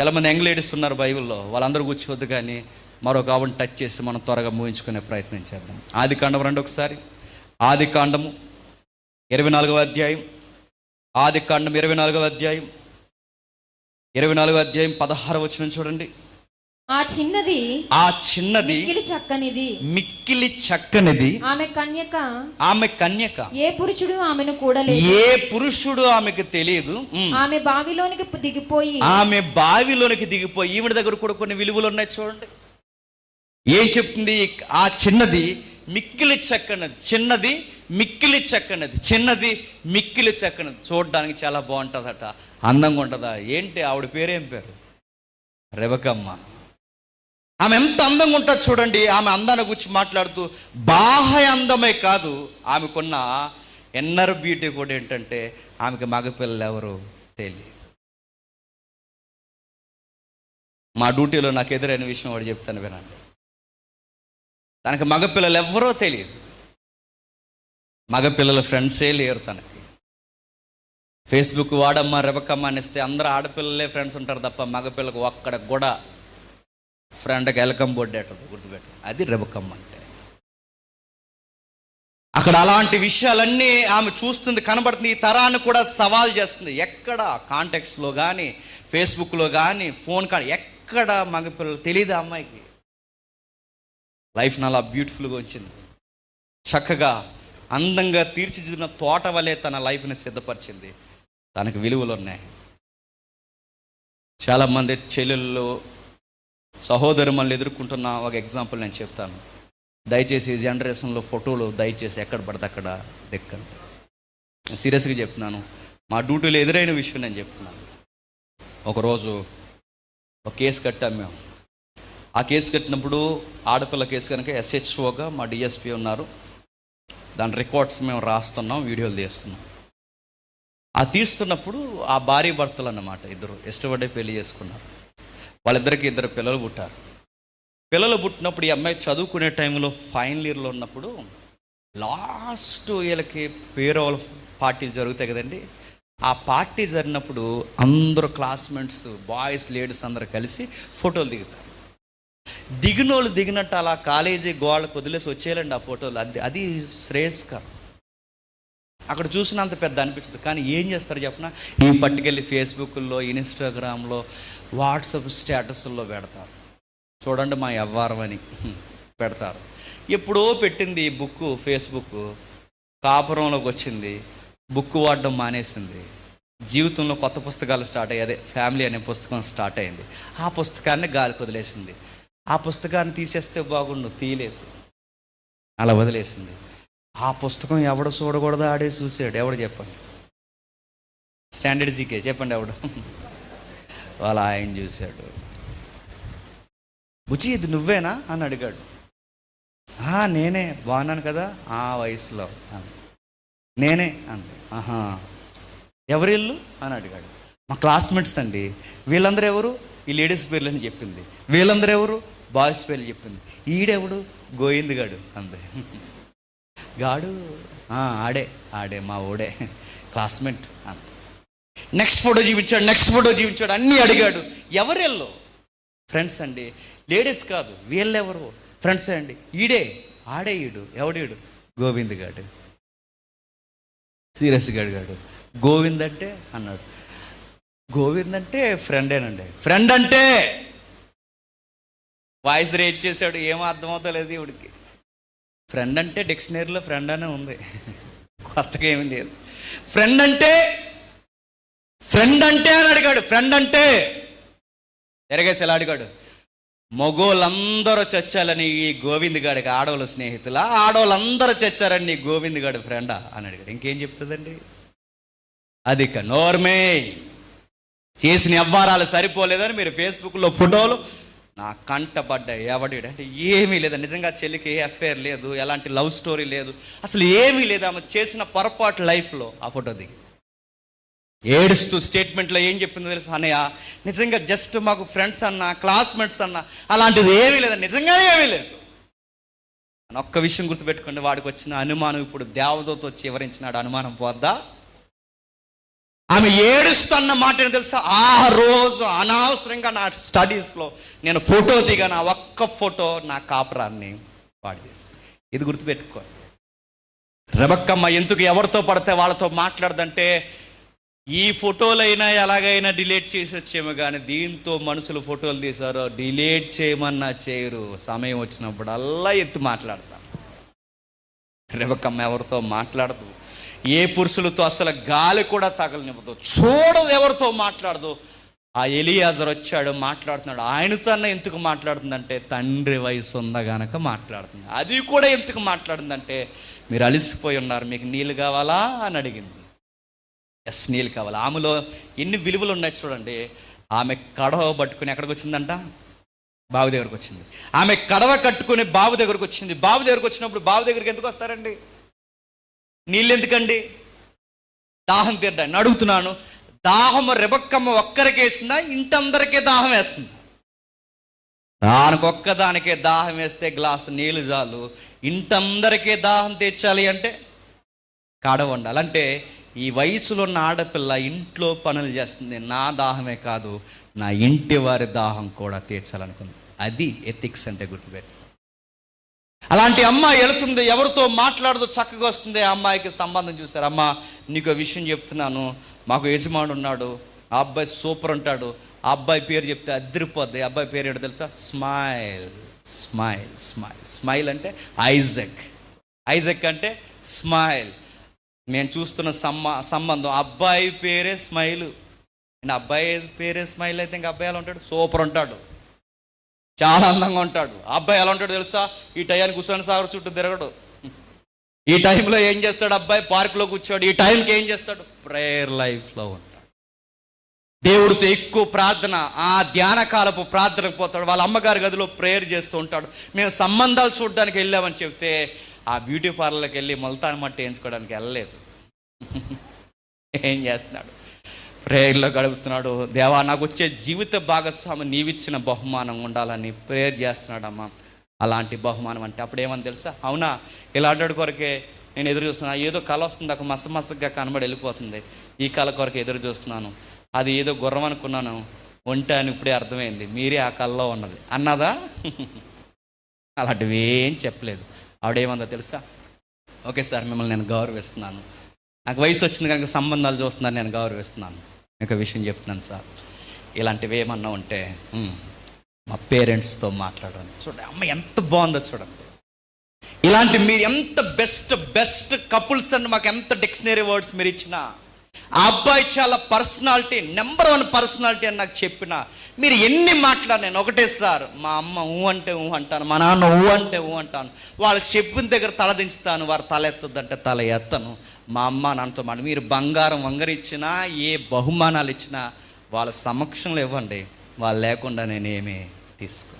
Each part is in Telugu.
చాలామంది యంగ్ లేడీస్ ఉన్నారు బైబిల్లో. వాళ్ళందరూ కూర్చోవద్దు కానీ మరొక ఆవిడని టచ్ చేసి మనం త్వరగా ముగించుకునే ప్రయత్నం చేద్దాం. ఆది కాండం రండి ఒకసారి. ఆది కాండము ఇరవై నాలుగవ అధ్యాయం. ఆది కాండం ఇరవై నాలుగవ అధ్యాయం. ఇరవై నాలుగవ అధ్యాయం పదహారు వచ్చిన చూడండి. ఆ చిన్నది ఆ చిన్నది మిక్కిలి చక్కనిది. మిక్కిలి చక్కనిది. ఆమె కన్యక. ఆమె కన్యక. ఏ పురుషుడు ఆమెను కూడలేదు? ఏ పురుషుడు ఆమెకు తెలియదు. ఆమె బావిలోనికి దిగిపోయి. ఆమె బావిలోనికి దిగిపోయి. ఈవిడ దగ్గర కూడా కొన్ని విలువలు ఉన్నాయి చూడండి. ఏం చెప్తుంది? ఆ చిన్నది మిక్కిలి చక్కనది. చిన్నది మిక్కిలి చక్కనది. చిన్నది మిక్కిలి చక్కనది. చూడడానికి చాలా బాగుంటుందట. అందంగా ఉంటుందా? ఏంటి? ఆవిడ పేరేం పేరు? రెబకమ్మ ఆమె ఎంత అందంగా ఉంటుంది చూడండి. ఆమె అందాన్ని గురించి మాట్లాడుతూ బాహ్య అందమే కాదు ఆమెకున్న ఎన్నర్ బ్యూటీ కూడా ఏంటంటే ఆమెకి మగపిల్లలు ఎవరు తెలియదు. మా డ్యూటీలో నాకు ఎదురైన విషయం వాడు చెప్తాను వినండి. తనకి మగపిల్లలు ఎవరో తెలియదు. మగపిల్లల ఫ్రెండ్సే లేరు తనకి. ఫేస్బుక్ వాడమ్మా రెబకమ్మ అనిస్తే అందరూ ఆడపిల్లలే ఫ్రెండ్స్ ఉంటారు తప్ప మగపిల్లకు ఒక్కడ కూడా ఫ్రెండ్కి ఎలకం బొడ్డు ఎట్టదు గుర్తుపెట్టు. అది రెబకమ్మ అంటే. అక్కడ అలాంటి విషయాలన్నీ ఆమె చూస్తుంది కనబడుతుంది ఈ తరాన్ని కూడా సవాల్ చేస్తుంది. ఎక్కడ కాంటాక్ట్స్లో కానీ ఫేస్బుక్లో కానీ ఫోన్ కానీ ఎక్కడ మగపిల్లలు తెలియదు అమ్మాయికి. లైఫ్ అలా బ్యూటిఫుల్గా వచ్చింది. చక్కగా అందంగా తీర్చిదిద్దిన తోట వలె తన లైఫ్ని సిద్ధపరిచింది. తనకు విలువలు ఉన్నాయి చాలామంది చెల్లెళ్ళు సహోదరు మనల్ని ఎదుర్కొంటున్న ఒక ఎగ్జాంపుల్ నేను చెప్తాను. దయచేసి జనరేషన్లో ఫోటోలు దయచేసి ఎక్కడ పడితే అక్కడ దెక్కండి. నేను సీరియస్గా చెప్తున్నాను. మా డ్యూటీలో ఎదురైన విషయం నేను చెప్తున్నాను. ఒకరోజు ఒక కేసు కట్టాం మేము. ఆ కేసు కట్టినప్పుడు ఆడపిల్ల కేసు కనుక ఎస్హెచ్ఓగా మా డిఎస్పి ఉన్నారు. దాని రికార్డ్స్ మేము రాస్తున్నాం వీడియోలు తీస్తున్నాం. ఆ తీస్తున్నప్పుడు ఆ భార్య భర్తలు అన్నమాట ఇద్దరు. ఇష్టపడే పెళ్ళి చేసుకున్నారు. వాళ్ళిద్దరికి ఇద్దరు పిల్లలు పుట్టారు. పిల్లలు పుట్టినప్పుడు ఈ అమ్మాయి చదువుకునే టైంలో ఫైనల్ ఇయర్లో ఉన్నప్పుడు లాస్ట్ వీళ్ళకి పేరోల్ పార్టీలు జరుగుతాయి కదండి. ఆ పార్టీ జరిగినప్పుడు అందరూ క్లాస్మేట్స్ బాయ్స్ లేడీస్ అందరు కలిసి ఫోటోలు దిగుతారు. దిగినోళ్ళు దిగినట్టు అలా కాలేజీ గోళ్ళకు వదిలేసి వచ్చేయాలండి ఆ ఫోటోలు. అది అది శ్రేయస్కరం. అక్కడ చూసినంత పెద్ద అనిపిస్తుంది. కానీ ఏం చేస్తారు చెప్పిన? ఈ పట్టుకెళ్ళి ఫేస్బుక్లో ఇన్స్టాగ్రామ్లో వాట్సాప్ స్టేటస్ల్లో పెడతారు. చూడండి మా వ్యవహారం అని పెడతారు. ఎప్పుడో పెట్టింది ఈ బుక్ ఫేస్బుక్ కాపురంలోకి వచ్చింది. బుక్ వాడడం మానేసింది. జీవితంలో కొత్త పుస్తకాలు స్టార్ట్ అయ్యి అదే ఫ్యామిలీ అనే పుస్తకం స్టార్ట్ అయింది. ఆ పుస్తకాన్ని గాలికి వదిలేసింది. ఆ పుస్తకాన్ని తీసేస్తే బాగుండు తీయలేదు. అలా వదిలేసింది. ఆ పుస్తకం ఎవడు చూడకూడదు ఆడే చూసాడు ఎవడు చెప్పండి? Standard G K. చెప్పండి ఎవడు? వాళ్ళ ఆయన చూశాడు. బుచి ఇది నువ్వేనా? అని అడిగాడు. "ఆ, నేనే. బాగున్నాను కదా? ఆ వయసులో. అని నేనే అంది. ఆహా. ఎవరిల్లు అని అడిగాడు. మా క్లాస్మేట్స్ అండి. వీళ్ళందరూ ఎవరు? ఈ లేడీస్ పేర్లు అని చెప్పింది. వీళ్ళందరూ ఎవరు? బాయ్స్ పేర్లు చెప్పింది. ఈడెవడు? గోయిందిగాడు అంది. గాడు? "ఆ, ఆడే ఆడే మా ఓడే క్లాస్మేట్. అంత నెక్స్ట్ ఫోటో చూపించాడు నెక్స్ట్ ఫోటో చూపించాడు అన్నీ అడిగాడు. ఎవరెల్లో ఫ్రెండ్స్ అండి. లేడీస్ కాదు వీళ్ళెవరు ఫ్రెండ్స్ అండి. ఈడే ఆడే ఈడు ఎవడీడు? గోవింద్ గాడు. సీరియస్ గాడు గాడు. గోవింద్ అంటే అన్నాడు. గోవింద్ అంటే ఫ్రెండేనండి. ఫ్రెండ్ అంటే! వాయిస్ రేజ్ చేశాడు ఏం అర్థమవుతలేదు ఇవిడికి ఫ్రెండ్ అంటే డిక్షనరీలో ఫ్రెండ్ అనే ఉంది. కొత్తగా ఏమీ లేదు. ఫ్రెండ్ అంటే ఫ్రెండ్ అంటే అని అడిగాడు. ఫ్రెండ్ అంటే ఎరగేసి ఎలా అడిగాడు? మగోళ్ళందరూ చచ్చాలని ఈ గోవింద్ గాడికి ఆడవాళ్ళ స్నేహితుల? ఆడవాళ్ళందరూ చచ్చారని నీ గోవింద్ గాడి ఫ్రెండా అని అడిగాడు. ఇంకేం చెప్తుందండి? అది కనోర్మే నోర్మే చేసిన వ్యవహారాలు సరిపోలేదని మీరు ఫేస్బుక్లో ఫోటోలు నా కంటపడ్డ ఎవడు అంటే ఏమీ లేదు. నిజంగా చెల్లికి ఏ అఫేర్ లేదు. ఎలాంటి లవ్ స్టోరీ లేదు. అసలు ఏమీ లేదు. ఆమె చేసిన పొరపాటు లైఫ్లో ఆ ఫోటో దిగి. ఏడుస్తూ స్టేట్మెంట్లో ఏం చెప్పిందో తెలుసు అన్నయ్య? నిజంగా జస్ట్ మాకు ఫ్రెండ్స్ అన్న క్లాస్మేట్స్ అన్న అలాంటిది ఏమీ లేదు. నిజంగానే ఏమీ లేదు. అని ఒక్క విషయం గుర్తుపెట్టుకోండి. వాడికి వచ్చిన అనుమానం ఇప్పుడు దేవదతో వచ్చి వివరించినాడు. అనుమానం పోద్దా? ఆమె ఏడుస్తున్న మాట తెలుసా? ఆ రోజు అనవసరంగా నా స్టడీస్లో నేను ఫోటో దిగాను. ఒక్క ఫోటో నా కాపురాన్ని పాడు చేస్తాను ఇది గుర్తుపెట్టుకో. రెబక్కమ్మ ఎందుకు ఎవరితో పడితే వాళ్ళతో మాట్లాడదంటే ఈ ఫోటోలైనా ఎలాగైనా డిలీట్ చేసి వచ్చేమో కానీ దీంతో మనుషులు ఫోటోలు తీశారో డిలీట్ చేయమన్నా చేయరు. సమయం వచ్చినప్పుడు అల్లా ఎత్తి మాట్లాడతారు. రెబకమ్మ ఎవరితో మాట్లాడదు? ఏ పురుషులతో అసలు గాలి కూడా తగలనివ్వదు. చూడదు ఎవరితో మాట్లాడదు. ఆ ఎలియాజర్ వచ్చాడు మాట్లాడుతున్నాడు. ఆయనతో అన్న ఎందుకు మాట్లాడుతుందంటే తండ్రి వయసు ఉందా గనక మాట్లాడుతుంది. అది కూడా ఎందుకు మాట్లాడుతుందంటే మీరు అలసిపోయి ఉన్నారు మీకు నీళ్ళు కావాలా అని అడిగింది. ఎస్ నీళ్ళు కావాలి. ఆమెలో ఎన్ని విలువలు ఉన్నాయి చూడండి. ఆమె కడవ పట్టుకుని ఎక్కడికి వచ్చిందంట? బావి దగ్గరకు వచ్చింది. ఆమె కడవ కట్టుకుని బావి దగ్గరకు వచ్చింది. బావి దగ్గరకు వచ్చినప్పుడు బావి దగ్గరికి ఎందుకు వస్తారండి? నీళ్ళు ఎందుకండి దాహం తీరడానికి. అడుగుతున్నాను దాహము రెబక్కమ్మ ఒక్కరికి వేసిందా? ఇంటందరికీ దాహం వేస్తుంది. దానికొక్క దానికే దాహం వేస్తే గ్లాసు నీళ్ళు చాలు. ఇంటందరికీ దాహం తీర్చాలి అంటే కాడ ఉండాలి అంటే ఈ వయసులో ఉన్న ఆడపిల్ల ఇంట్లో పనులు చేస్తుంది. నా దాహమే కాదు నా ఇంటి వారి దాహం కూడా తీర్చాలనుకుంది. అది ఎథిక్స్ అంటే గుర్తుపెట్టి అలాంటి అమ్మాయి వెళుతుంది ఎవరితో మాట్లాడదు చక్కగా వస్తుంది. ఆ అమ్మాయికి సంబంధం చూశారు. అమ్మ నీకు ఒక విషయం చెప్తున్నాను. మాకు యజమానుడు ఉన్నాడు. ఆ అబ్బాయి సూపర్ ఉంటాడు ఆ అబ్బాయి పేరు చెప్తే అదిరిపోద్ది. ఆ అబ్బాయి పేరు ఏంటో తెలుసా? Smile smile smile. స్మైల్ అంటే ఐజక్. ఐజక్ అంటే స్మైల్. మేము చూస్తున్న సమ్మ సంబంధం. అబ్బాయి పేరే స్మైల్. అండ్ అబ్బాయి పేరే స్మైల్ అయితే ఇంకా అబ్బాయి ఉంటాడు? సూపర్ ఉంటాడు. చాలా అందంగా ఉంటాడు. ఆ అబ్బాయి ఎలా ఉంటాడు తెలుసా? ఈ టైంకి కుషన్ సాగర్ చుట్టూ తిరగడు. ఈ టైంలో ఏం చేస్తాడు అబ్బాయి? పార్క్లో కూర్చోడు. ఈ టైంకి ఏం చేస్తాడు? ప్రేయర్ లైఫ్లో ఉంటాడు. దేవుడితో ఎక్కువ ప్రార్థన ఆ ధ్యాన కాలపు ప్రార్థనకు పోతాడు. వాళ్ళ అమ్మగారి గదిలో ప్రేయర్ చేస్తూ ఉంటాడు. మేము సంబంధాలు చూడడానికి వెళ్ళామని చెప్తే ఆ బ్యూటీ పార్లర్కి వెళ్ళి మొలతాన్ మట్టి వేయించుకోవడానికి వెళ్ళలేదు. ఏం చేస్తున్నాడు? ప్రేయర్లో గడుపుతున్నాడు. దేవా నాకు వచ్చే జీవిత భాగస్వామి నీవిచ్చిన బహుమానం ఉండాలని ప్రేయర్ చేస్తున్నాడమ్మా. అలాంటి బహుమానం అంటే అప్పుడు ఏమని తెలుసా? అవునా? ఇలాంటి కొరకే నేను ఎదురు చూస్తున్నా. ఏదో కళ వస్తుంది ఒక మస మసగ్గా కనబడి వెళ్ళిపోతుంది. ఈ కళ కొరకు ఎదురు చూస్తున్నాను. అది ఏదో గుర్రం అనుకున్నాను. ఒంట అని ఇప్పుడే అర్థమైంది. మీరే ఆ కళలో ఉన్నది. అన్నదా? అలాంటివి ఏం చెప్పలేదు. ఆవిడేమందో తెలుసా? ఓకే సార్ మిమ్మల్ని నేను గౌరవిస్తున్నాను. నాకు వయసు వచ్చింది కనుక సంబంధాలు చూస్తున్నాను నేను గౌరవిస్తున్నాను. ఒక విషయం చెప్తున్నాను సార్. ఇలాంటివి ఏమన్నా ఉంటే మా పేరెంట్స్తో మాట్లాడాను చూడండి. అమ్మ ఎంత బాగుందో చూడండి. ఇలాంటి మీరు ఎంత బెస్ట్ బెస్ట్ కపుల్స్ అని మాకు ఎంత డిక్షనరీ వర్డ్స్ మీరు ఇచ్చినా ఆ అబ్బాయి చాలా పర్సనాలిటీ నెంబర్ వన్ పర్సనాలిటీ అని నాకు చెప్పిన మీరు ఎన్ని మాట్లాడినాను ఒకటే సార్ మా అమ్మ ఊ అంటే ఊ అంటాను మా నాన్న ఊ అంటే ఊ అంటాను వాళ్ళకి చెప్పిన దగ్గర తల దించుతాను వారు తల ఎత్తొద్దంటే తల ఎత్తను మా అమ్మ నాన్నతో మాట మీరు బంగారం వంగరిచ్చినా ఏ బహుమానాలు ఇచ్చినా వాళ్ళ సమక్షంలో ఇవ్వండి. వాళ్ళు లేకుండా నేనేమీ తీసుకో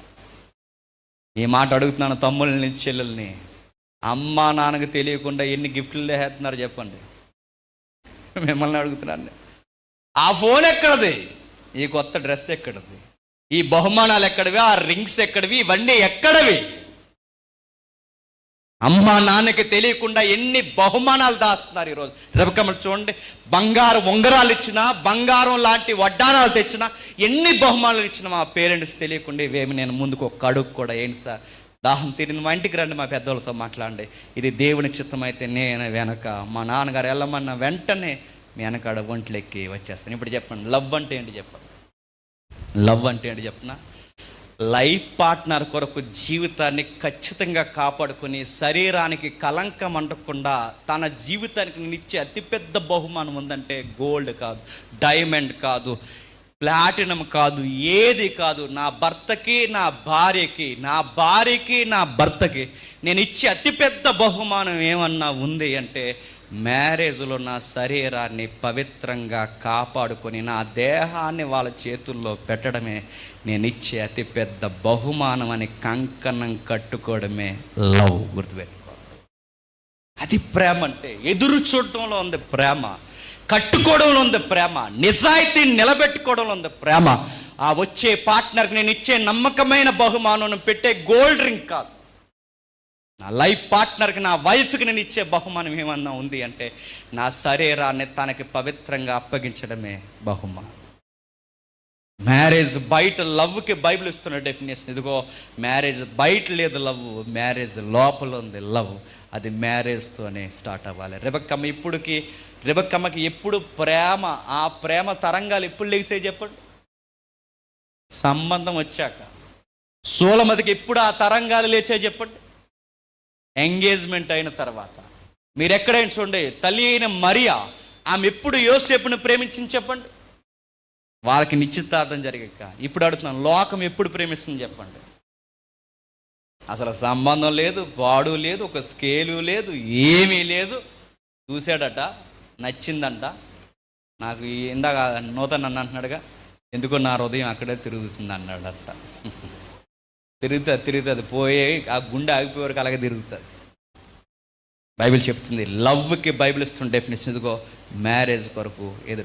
ఈ మాట అడుగుతున్నాను తమ్ముళ్ళని చెల్లెల్ని. అమ్మ నాన్నకు తెలియకుండా ఎన్ని గిఫ్ట్లు తెస్తున్నారు చెప్పండి. మిమ్మల్ని అడుగుతున్నాను ఆ ఫోన్ ఎక్కడది? ఈ కొత్త డ్రెస్ ఎక్కడది? ఈ బహుమానాలు ఎక్కడివి? ఆ రింగ్స్ ఎక్కడివి? ఇవన్నీ ఎక్కడవి? అమ్మ నాన్నకి తెలియకుండా ఎన్ని బహుమానాలు దాస్తున్నారు ఈరోజు. రెబకమ్మలు చూడండి బంగారు ఉంగరాలు ఇచ్చినా బంగారం లాంటి వడ్డానాలు తెచ్చినా ఎన్ని బహుమానాలు ఇచ్చినా మా పేరెంట్స్ తెలియకుండా ఇవేమి నేను ముందుకు ఒక అడుగు కూడా ఏంటి సార్. దాహం తీరింది మా ఇంటికి రండి మా పెద్దోళ్ళతో మాట్లాడండి. ఇది దేవుని చిత్తం అయితే నేను వెనక మా నాన్నగారు వెళ్ళమన్న వెంటనే మీ వెనకాడ ఒంట్లెక్కి వచ్చేస్తాను. ఇప్పుడు చెప్పండి లవ్ అంటే ఏంటి చెప్పండి? లవ్ అంటే ఏంటి చెప్పనా లైఫ్ పార్ట్నర్ కొరకు జీవితాన్ని ఖచ్చితంగా కాపాడుకొని శరీరానికి కలంకం అంటకుండా తన జీవితానికి నిచ్చే అతిపెద్ద బహుమానం ఉందంటే గోల్డ్ కాదు డైమండ్ కాదు ప్లాటినం కాదు ఏది కాదు. నా భర్తకి నా భార్యకి నా భార్యకి నా భర్తకి నేను ఇచ్చే అతిపెద్ద బహుమానం ఏమన్నా ఉంది అంటే మ్యారేజ్లో నా శరీరాన్ని పవిత్రంగా కాపాడుకొని నా దేహాన్ని వాళ్ళ చేతుల్లో పెట్టడమే నేను ఇచ్చే అతిపెద్ద బహుమానం అని కంకణం కట్టుకోవడమే లవ్. గుర్తుపెట్టుకో. అది ప్రేమ అంటే ఎదురు చూడటంలో ఉంది ప్రేమ కట్టుకోవడంలో ఉంది ప్రేమ నిజాయితీ నిలబెట్టుకోవడంలో ఉంది ప్రేమ. ఆ వచ్చే పార్ట్నర్కి నేను ఇచ్చే నమ్మకమైన బహుమానం పెట్టే గోల్డ్ రింగ్ కాదు. నా లైఫ్ పార్ట్నర్కి నా వైఫ్కి నేను ఇచ్చే బహుమానం ఏమన్నా ఉంది అంటే నా శరీరాన్ని తనకి పవిత్రంగా అప్పగించడమే బహుమానం. మ్యారేజ్ బయట లవ్కి బైబిల్ ఇస్తున్న డెఫినేషన్ ఇదిగో మ్యారేజ్ బయట లేదు లవ్ మ్యారేజ్ లోపల ఉంది లవ్ అది మ్యారేజ్తోనే స్టార్ట్ అవ్వాలి. రిబక్కమ్మ ఇప్పుడుకి రిబక్కమ్మకి ఎప్పుడు ప్రేమ ఆ ప్రేమ తరంగాలు ఎప్పుడు లేచే చెప్పండి? సంబంధం వచ్చాక. సోలమతికి ఎప్పుడు ఆ తరంగాలు లేచే చెప్పండి? ఎంగేజ్మెంట్ అయిన తర్వాత. మీరు ఎక్కడైనా చూడండి తల్లి అయిన మరియా ఆమె ఎప్పుడు యోసేపును ప్రేమించింది చెప్పండి? వాళ్ళకి నిశ్చితార్థం జరిగాక. ఇప్పుడు అడుగుతున్నాను లోకం ఎప్పుడు ప్రేమిస్తుంది చెప్పండి. అసలు సంబంధం లేదు పాడు లేదు ఒక స్కేలు లేదు ఏమీ లేదు. చూశాడట నచ్చిందంట. నాకు ఇందాక నూతన్ అన్న అంటున్నాడుగా ఎందుకో నా హృదయం అక్కడే తిరుగుతుంది అన్నాడట తిరుగుతుంది తిరుగుతుంది. పోయే ఆ గుండె ఆగిపోయే వరకు అలాగే తిరుగుతుంది. బైబిల్ చెప్తుంది లవ్కి బైబిల్ ఇస్తున్న డెఫినేషన్ ఇదిగో మ్యారేజ్ కొరకు ఎదురు